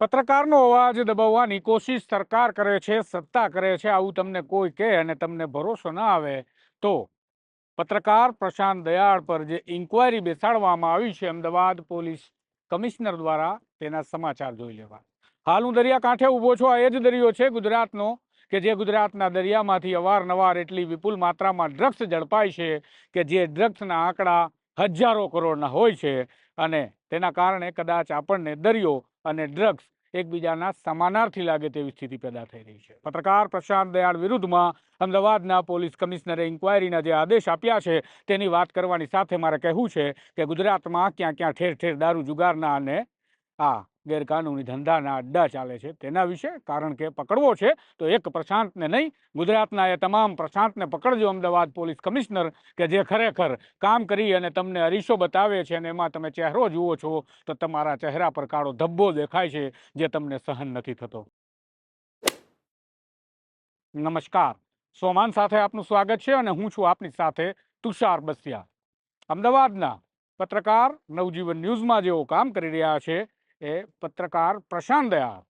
પત્રકારનો અવાજ દબાવવાની કોશિશ સરકાર કરે છે, સત્તા કરે છે, આવું તમને કોઈ કહે અને તમને ભરોસો ના આવે, તો પત્રકાર પ્રશાંત દયાળ પર જે ઇન્કવાયરી બેસાડવામાં આવી છે, અમદાવાદ પોલીસ કમિશનર દ્વારા તેના સમાચાર જોઈ લેવા. હાલ હું દરિયાકાંઠે ઊભો છું, આ એ જ દરિયો છે ગુજરાતનો, કે જે ગુજરાતના દરિયામાંથી અવારનવાર એટલી વિપુલ માત્રામાં ડ્રગ્સ ઝડપાય છે, કે જે ડ્રગ્સના આંકડા હજારો કરોડના હોય છે અને તેના કારણે કદાચ આપણને દરિયો અને ડ્રગ્સ એકબીજાના સમાનાર્થી લાગે તેવી સ્થિતિ પેદા થઈ રહી છે. પત્રકાર પ્રશાંત દયાળ વિરુદ્ધમાં અમદાવાદના પોલીસ કમિશનરે ઇન્કવાયરીના જે આદેશ આપ્યા છે તેની વાત કરવાની સાથે મારે કહેવું છે કે ગુજરાતમાં ક્યાં ક્યાં ઠેર ઠેર દારૂ જુગારના અને આ ગેરકાનૂની ધંધાના અડ્ડા ચાલે છે. તેના વિશે કારણ કે પકડવો છે, તો એક પ્રશાંતને નહીં, ગુજરાતના એ તમામ પ્રશાંતને પકડજો, અમદાવાદ પોલીસ કમિશનર, કે જે ખરેખર કામ કરી અને તમને અરીસો બતાવે છે અને એમાં તમે ચહેરો જુઓ છો, તો તમારા ચહેરા પર કાળો ધબ્બો દેખાય છે, જે તમને સહન નથી થતો. નમસ્કાર. સોમાન સાથે આપનું સ્વાગત છે અને હું છું આપની સાથે તુષાર બસિયા. અમદાવાદના પત્રકાર, નવજીવન ન્યૂઝમાં જેઓ કામ કરી રહ્યા છે એ પત્રકાર પ્રશાંત દયાળ.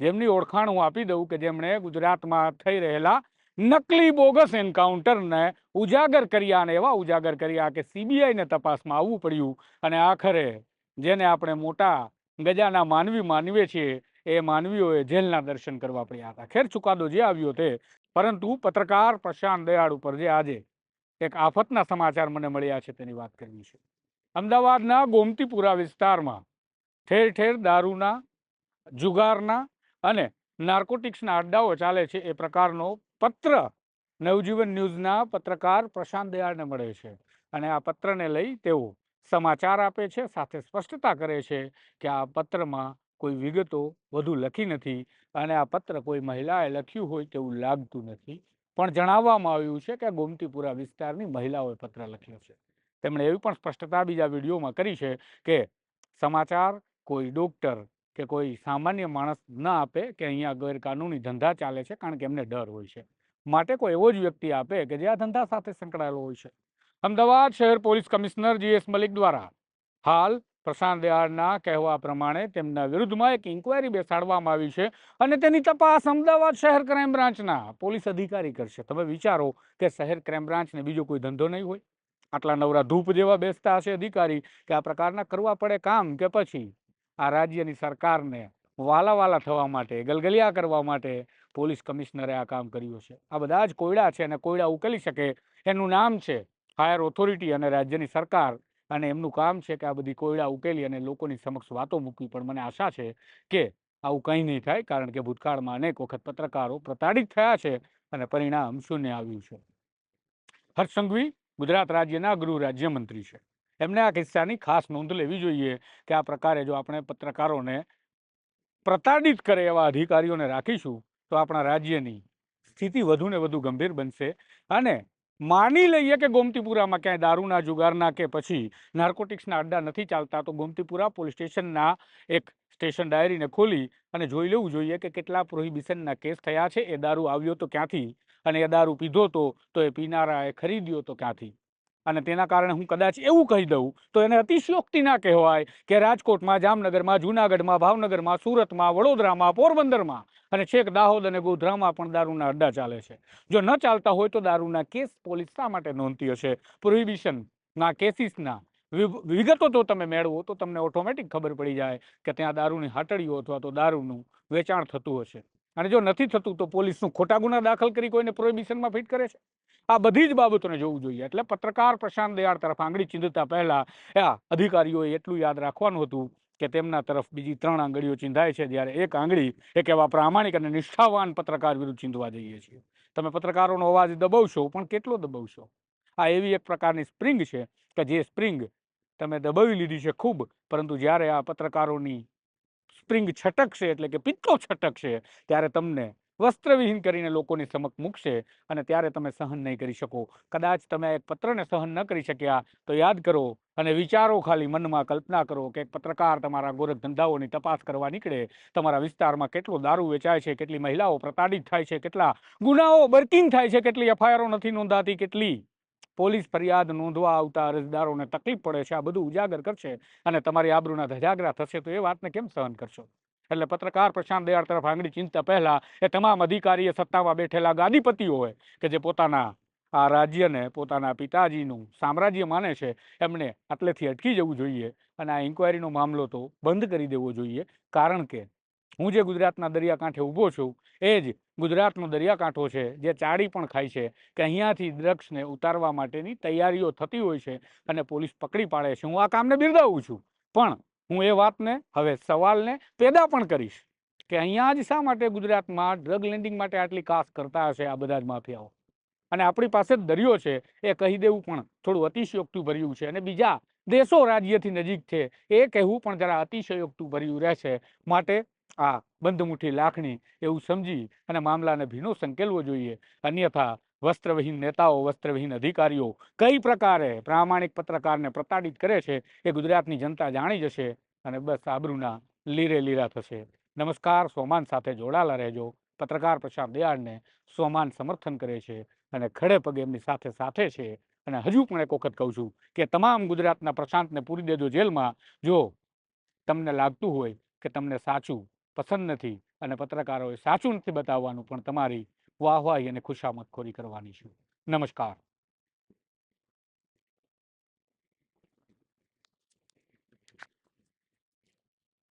જેમની ઓળખાણ હું આપી દઉં કે જેમણે ગુજરાતમાં થઈ રહેલા નકલી બોગસ એન્કાઉન્ટરને ઉજાગર કર્યા અને એવા ઉજાગર કર્યા કે સીબીઆઈને તપાસમાં આવવું પડ્યું અને આખરે જેને આપણે મોટા ગજાના માનવી માનવીએ છીએ, એ માનવીઓએ જેલના દર્શન કરવા પડ્યા હતા. ખેર ચુકાદો જે આવ્યો તે, પરંતુ પત્રકાર પ્રશાંત દયાળ ઉપર જે આજે એક આફતના સમાચાર મને મળ્યા છે તેની વાત કરવી છે. અમદાવાદના ગોમતીપુરા વિસ્તારમાં ઠેર ઠેર દારૂના, જુગારના અને નાર્કોટિક્સના અડ્ડાઓ ચાલે છે. એ પ્રકારનો પત્ર નવજીવન ન્યૂઝના પત્રકાર પ્રશાંત દયાળને મળે છે અને આ પત્રને લઈ તેઓ સમાચાર આપે છે, સાથે સ્પષ્ટતા કરે છે કે આ પત્રમાં કોઈ વિગતો વધુ લખી નથી અને આ પત્ર કોઈ મહિલાએ લખ્યું હોય તેવું લાગતું નથી. પણ જણાવવામાં આવ્યું છે કે ગોમતીપુરા વિસ્તારની મહિલાઓએ પત્ર લખ્યો છે. તેમણે એવી પણ સ્પષ્ટતા બીજા વિડીયોમાં કરી છે કે સમાચાર કોઈ ડોક્ટર કે કોઈ સામાન્ય માણસ ન આપે કે અહીંયા ગેરકાનૂની ધંધા ચાલે છે કારણ કે એમને ડર હોય છે. માટે કોઈ એવો જ વ્યક્તિ આપે કે જે આ ધંધા સાથે સંકળાયેલો હોય છે. અમદાવાદ શહેર પોલીસ કમિશનર જીએસ મલિક દ્વારા હાલ પ્રશાંત દયાળના કહેવા પ્રમાણે તેમના વિરુદ્ધમાં એક ઇન્કવાયરી બેસાડવામાં આવી છે અને તેની તપાસ અમદાવાદ શહેર ક્રાઇમ બ્રાન્ચના પોલીસ અધિકારી કરશે. તમે વિચારો કે શહેર ક્રાઇમ બ્રાન્ચને બીજો કોઈ ધંધો નહીં હોય? આટલા નવરા ધૂપ જેવા બેસતા હશે અધિકારી કે આ પ્રકારના કરવા પડે કામ કે પછી? આ રાજ્યની સરકારને વાલા વાલા થવા માટે, ગલગલિયા કરવા માટે પોલીસ કમિશનરે આ કામ કર્યું છે. આ બધા જ કોયડા છે અને કોયડા ઉકેલી શકે એનું નામ છે હાયર ઓથોરિટી અને રાજ્યની સરકાર. અને એમનું કામ છે કે આ બધી કોયડા ઉકેલી અને લોકોની સમક્ષ વાતો મૂકવી. પણ મને આશા છે કે આવું કંઈ નહીં થાય, કારણ કે ભૂતકાળમાં અનેક વખત પત્રકારો પ્રતાડિત થયા છે અને પરિણામ શૂન્ય આવ્યું છે. હર્ષ સંઘવી ગુજરાત રાજ્યના ગૃહ રાજ્યમંત્રી છે. એમને આ કિસ્સાની ખાસ નોંધ લેવી જોઈએ કે આ પ્રકારે જો આપણે પત્રકારોને પ્રતાડિત કરે એવા અધિકારીઓને રાખીશું, તો આપણા રાજ્યની સ્થિતિ વધુ ને વધુ ગંભીર બનશે. અને માની લઈએ કે ગોમતીપુરામાં ક્યાંય દારૂના જુગારના કે પછી નાર્કોટિક્સના અડ્ડા નથી ચાલતા, તો ગોમતીપુરા પોલીસ સ્ટેશનના એક સ્ટેશન ડાયરીને ખોલી અને જોઈ લેવું જોઈએ કે કેટલા પ્રોહિબિશનના કેસ થયા છે. એ દારૂ આવ્યો તો ક્યાંથી? અને એ દારૂ પીધો તો તો એ પીનારાએ ખરીદ્યો તો ક્યાંથી? અને તેના કારણે હું કદાચ એવું કહી દઉં, તો એને અતિશયોક્તિ ના કહેવાય કે રાજકોટમાં, જામનગરમાં, જુનાગઢમાં, ભાવનગરમાં, સુરતમાં, વડોદરામાં, પોરબંદરમાં અને છેક દાહોદ અને ગોધરામાં પણ દારૂના અડ્ડા ચાલે છે. જો ન ચાલતા હોય તો દારૂના કેસ પોલીસ શા માટે નોંધતી હશે? પ્રોહિબિશનના કેસીસના વિગતો જો તમે મેળવો તો તમને ઓટોમેટિક ખબર પડી જાય કે ત્યાં દારૂની હાટડીઓ અથવા તો દારૂનું વેચાણ થતું હશે. અને જો નથી થતું તો પોલીસનું ખોટા ગુના દાખલ કરી કોઈને પ્રોહિબિશનમાં ફિટ કરે છે? આ બધી જ બાબતોને જોવું જોઈએ. એટલે પત્રકાર પ્રશાંત દયાળ તરફ આંગળી ચીંધતા પહેલા, આ અધિકારીઓએ એટલું યાદ રાખવાનું હતું કે તેમના તરફ બીજી ત્રણ આંગળીઓ ચીંધાય છે, જ્યારે એક આંગળી એક એવા પ્રામાણિક અને નિષ્ઠાવાન પત્રકાર વિરુદ્ધ ચીંધવા જઈએ છીએ. તમે પત્રકારોનો અવાજ દબાવશો, પણ કેટલો દબાવશો? આ એવી એક પ્રકારની સ્પ્રિંગ છે કે જે સ્પ્રિંગ તમે દબાવી લીધી છે ખૂબ, પરંતુ જ્યારે આ પત્રકારોની સ્પ્રિંગ છટકશે, એટલે કે પિત્તો છટકશે, ત્યારે તમને વસ્ત્રવિહીન કરીને લોકોની સમક્ષ મૂકશે અને ત્યારે તમે સહન નહીં કરી શકો. કદાચ તમે એક પત્રને સહન ન કરી શક્યા તો યાદ કરો અને વિચારો ખાલી મનમાં કલ્પના કરો કે એક પત્રકાર તમારા ગોરખ ધંધાઓની તપાસ કરવા નીકળે. તમારા વિસ્તારમાં કેટલો દારૂ વેચાય છે, કેટલી મહિલાઓ પ્રતાડિત થાય છે, કેટલા ગુનાઓ બર્કિંગ થાય છે, કેટલી એફઆઈઆરો નથી નોંધાતી, કેટલી પોલીસ ફરિયાદ નોંધવા આવતા અરજદારોને તકલીફ પડે છે, આ બધું ઉજાગર કરશે અને તમારી આબરૂના ધજાગરા થશે તો એ વાતને કેમ સહન કરશો? એટલે પત્રકાર પ્રશાંત દયાળ તરફ આંગળી ચીંધતા પહેલા એ તમામ અધિકારીએ સત્તામાં બેઠેલા ગાદીપતિઓ હોય કે જે પોતાના આ રાજ્યને, પોતાના પિતાજીનું સામ્રાજ્ય માને છે એમણે આટલેથી અટકી જવું જોઈએ અને આ ઇન્કવાયરીનો મામલો તો બંધ કરી દેવો જોઈએ. કારણ કે હું જે ગુજરાતના દરિયાકાંઠે ઊભો છું, એ જ ગુજરાતનો દરિયાકાંઠો છે, જે ચાડી પણ ખાય છે, કે અહીંયાથી ડ્રગ્સને ઉતારવા માટેની તૈયારીઓ થતી હોય છે અને પોલીસ પકડી પાડે છે. હું આ કામને બિરદાવું છું. પણ હું એ વાતને, હવે સવાલને પેદા પણ કરીશ કે અહીંયા જ શા માટે ગુજરાતમાં ડ્રગ લેન્ડિંગ માટે આટલી કાસ કરતા હશે આ બધા જ માફિયાઓ? અને આપણી પાસે દરિયો છે, એ કહી દેવું પણ થોડું અતિશયોક્તું ભર્યું છે અને બીજા દેશો રાજ્યથી નજીક છે, એ કહેવું પણ જરા અતિશયોક્તું ભર્યું રહેશે. માટે આ બંધમુઠી લાખણી એવું સમજી અને મામલાને ભીનો સંકેલવો જોઈએ. અન્યથા વસ્ત્રવિહીન નેતાઓ, વસ્ત્રવિહીન અધિકારીઓ કઈ પ્રકારે પ્રામાણિક પત્રકારને પ્રતાડિત કરે છે એ ગુજરાતની જનતા જાણી જશે. અને બસ આબરૂના લીરે લીરા થશે. નમસ્કાર, સોમાન સાથે જોડાયેલા રહેજો. પત્રકાર પ્રશાંત દયાળને સોમાન સમર્થન કરે છે અને ખડે પગે એમની સાથે સાથે છે. અને હજુ પણ એક વખત કહું છું કે તમામ ગુજરાતના પ્રશાંતને પૂરી દેજો જેલમાં. જો તમને લાગતું હોય કે તમને સાચું પસંદ નથી અને પત્રકારોએ સાચું નથી બતાવવાનું પણ તમારી વાહવાહી અને ખુશામતખોરી કરવાની છે. નમસ્કાર.